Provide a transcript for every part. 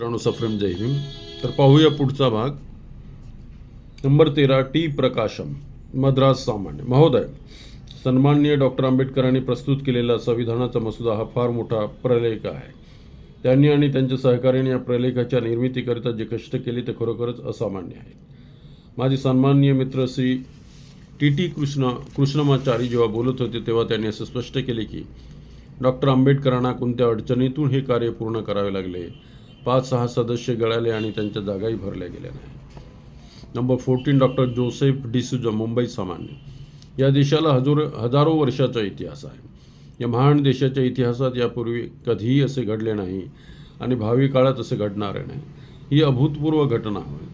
मित्रांनो सफ्रेम जय भीम तर पाहूया पुढचा भाग. नंबर तेरा टी. प्रकाशम मद्रास सामान्य. महोदय सन्माननीय डॉक्टर आंबेडकरांनी प्रस्तुत केलेला संविधानाचा मसुदा हा फार मोठा प्रलेख आहे. त्यांनी आणि त्यांच्या सहकार्याने या प्रलेखाच्या निर्मितीकरिता जे कष्ट केले ते खरोखरच असामान्य आहे. माझे सन्माननीय मित्र श्री टी. टी. कृष्ण कृष्णमाचारी जेव्हा बोलत होते तेव्हा त्यांनी असं स्पष्ट केले की डॉक्टर आंबेडकरांना कोणत्या अडचणीतून हे कार्य पूर्ण करावे लागले? पाच सहा सदस्य गळाले आणि त्यांच्या जागाही भरल्या गेल्या नाही number fourteen doctor Joseph D'Souza Mumbai सामान्य. या देशाला हजारो हजारो वर्षाचा इतिहास आहे. या महान देशाच्या इतिहासात यापूर्वी कधीही असे घडले नाही आणि भावी काळात असे घडणार नाही. ही अभूतपूर्व घटना होय.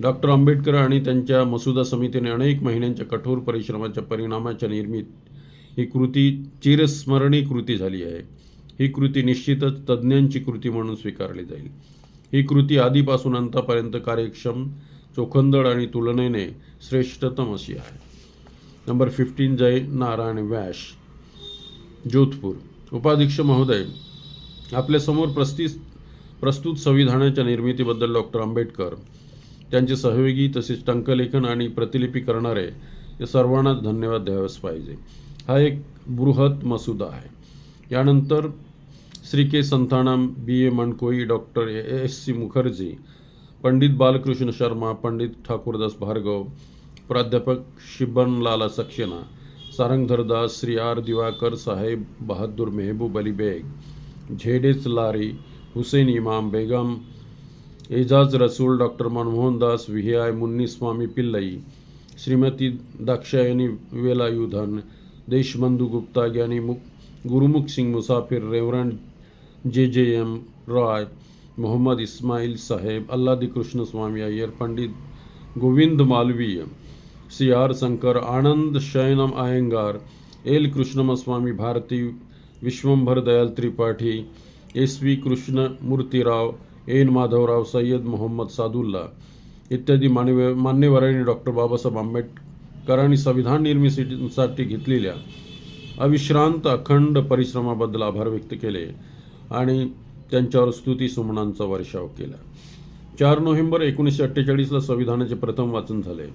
डॉक्टर आंबेडकर आणि त्यांच्या मसुदा समितीने अनेक महिन्यांच्या कठोर परिश्रमाच्या परिणामाच्या निर्मित ही कृती चिरस्मरणीय कृती झाली आहे. ही कृती निश्चितच तज्ज्ञांची कृती म्हणून स्वीकारली जाईल. ही कृती आधीपासून अंतापर्यंत कार्यक्षम चोखंदळ आणि तुलनेने श्रेष्ठतम अशी आहे. Number fifteen Jai Narayan Vyas Jodhpur. उपाध्यक्ष महोदय आपल्यासमोर प्रस्ती प्रस्तुत संविधानाच्या निर्मितीबद्दल डॉक्टर आंबेडकर त्यांचे सहयोगी तसेच टंकलेखन आणि प्रतिलिपी करणारे या सर्वांनाच धन्यवाद द्यावेच पाहिजे. हा एक बृहत मसुदा आहे. यानंतर Shri K Santhanam B A Mankoi doctor S C Mukherjee Pandit Balkrishna Sharma Pandit Thakurdas Bhargava प्राध्यापक शिबनलाला सक्सेना सारंगधरदास श्री आर दिवाकर साहेब Bahadur Mehboob Ali Baig Z H Lari Hussain Imam Begum Aizaz Rasul doctor Manmohandas Das Muniswamy Pillai Shrimati Dakshayani Velayudhan Deshbandhu Gupta Giani मुक Gurmukh Singh Musafir reverend J J M Roy Mohammed Ismail साहेब Alladi Krishnaswamy Ayyar Pandit Govind Malaviya C R Shankar Ananthasayanam Ayyangar L Krishnaswami Bharati Vishwambhar Dayal Tripathi S V Krishnamurthyrao N Madhavrao Syed Mohammed Saadulla इत्यादी मान्य मान्यवरांनी doctor Babasaheb आंबेडकरांनी संविधान निर्मितीसाठी घेतलेल्या अविश्रांत अखंड परिश्रमाबद्दल आभार व्यक्त केले. आणि त्यांच्यावर स्तुती सुमनांचा वर्षाव केला. चार नोव्हेंबर एकोणीसशे अठ्ठेचाळीसला संविधानाचे प्रथम वाचन झाले.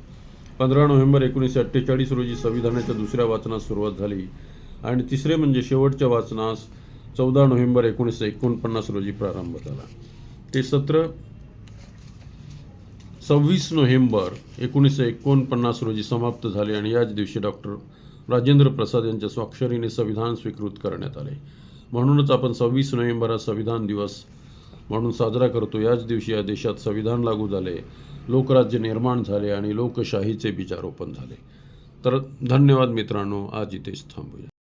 पंधरा नोव्हेंबर एकोणीसशे अठ्ठेचाळीस रोजी संविधानाच्या दुसऱ्या वाचनास सुरुवात झाली. आणि तिसरे म्हणजे शेवटच्या वाचनास चौदा नोव्हेंबर एकोणीसशे एकोणपन्नास रोजी प्रारंभ झाला. ते सत्र सव्वीस नोव्हेंबर एकोणीसशे एकोणपन्नास रोजी समाप्त झाले आणि याच दिवशी डॉक्टर राजेंद्र प्रसाद यांच्या स्वाक्षरीने संविधान स्वीकृत करण्यात आले. म्हणूनच आपण सव्वीस नोव्हेंबर हा संविधान दिवस म्हणून साजरा करतो. याच दिवशी या देशात संविधान लागू झाले लोकराज्य निर्माण झाले आणि लोकशाहीचे बीजारोपण झाले. तर धन्यवाद मित्रांनो आज इथेच थांबूया.